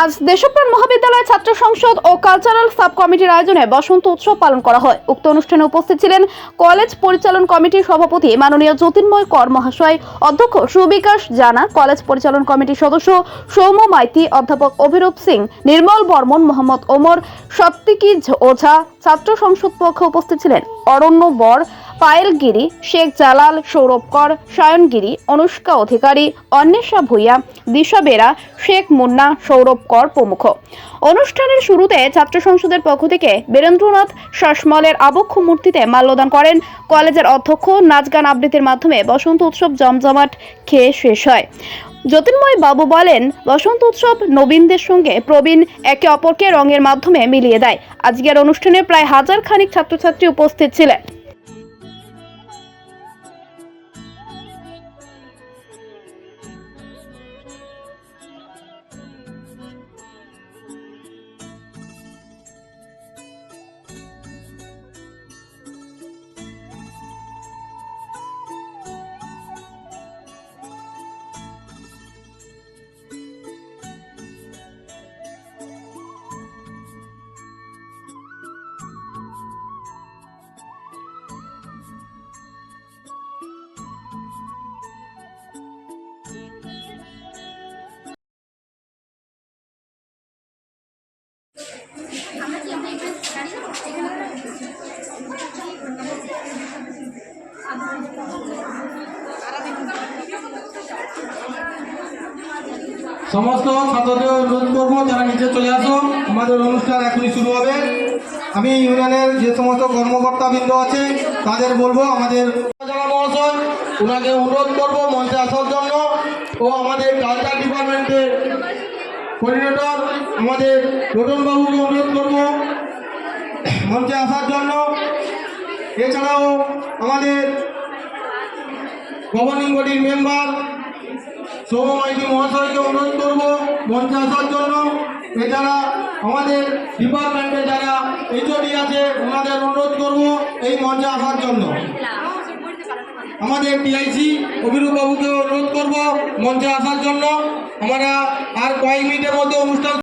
আজ দেশপ্রাণ মহাবিদ্যালয় ছাত্র সংসদ ও কালচারাল সাব কমিটির আয়োজনে বসন্ত উৎসব পালন করা হয়। উক্ত অনুষ্ঠানে উপস্থিত ছিলেন কলেজ পরিচালন কমিটির সভাপতি মাননীয় জ্যোতির্ময় কর মহাশয়, অধ্যক্ষ সুবিকাশ জানা, কলেজ পরিচালন কমিটির সদস্য সৌম্য মাইতি, অধ্যাপক অভিরূপ সিং, নির্মল বর্মন, মোহাম্মদ ওমর, সপ্তিকি ওঝা, ছাত্র সংসদ পক্ষে উপস্থিত ছিলেন অরণ্য বর পায়েল গিরি শেখ জালাল, সৌরভ কর সায়ন গিরি অনুষ্কা অধিকারী, অন্বেষা ভূঁইয়া, দিশা বেরা, শেখ মুন্না, সৌরভ কর প্রমুখ। অনুষ্ঠানের শুরুতে ছাত্র সংসদের পক্ষ থেকে বীরেন্দ্রনাথ শাসমলের আবক্ষ মূর্তিতে মাল্যদান করেন। কলেজের অধ্যক্ষ নাচ গান আবৃত্তির মাধ্যমে বসন্ত উৎসব জমজমাট খেয়ে শেষ হয়। জ্যোতির্ময় বাবু বলেন, বসন্ত উৎসব নবীনদের সঙ্গে প্রবীণ, একে অপরকে রঙের মাধ্যমে মিলিয়ে দেয়। আজকের অনুষ্ঠানে প্রায় হাজার খানিক ছাত্রছাত্রী উপস্থিত ছিলেন। সমস্ত ছাত্রদের অনুরোধ করব, যারা নিচে চলে আসো, আমাদের অনুষ্ঠান এখনই শুরু হবে। আমি ইউনিয়নের যে সমস্ত কর্মকর্তাবৃন্দ আছে, তাদের বলব, আমাদের মহাশয় ওনাকে অনুরোধ করব মঞ্চে আসার জন্য, ও আমাদের কালচার ডিপার্টমেন্টের কোঅর্ডিনেটর আমাদের রতনবাবুকে অনুরোধ করব মঞ্চে আসার জন্য। এছাড়াও আমাদের গভর্নিং বডির মেম্বার সৌম মহাশয়কে অনুরোধ করব মঞ্চে আসার জন্য। এছাড়া আমাদের ডিপার্টমেন্টে যারা এইচওডি আছে, ওনাদের অনুরোধ করব এই মঞ্চে আসার জন্য। আমাদের টিআইসি অভিরূপ বাবুকে অনুরোধ করব মঞ্চে আসার জন্য। আমরা আর কয়েক মিনিটের মধ্যে অনুষ্ঠান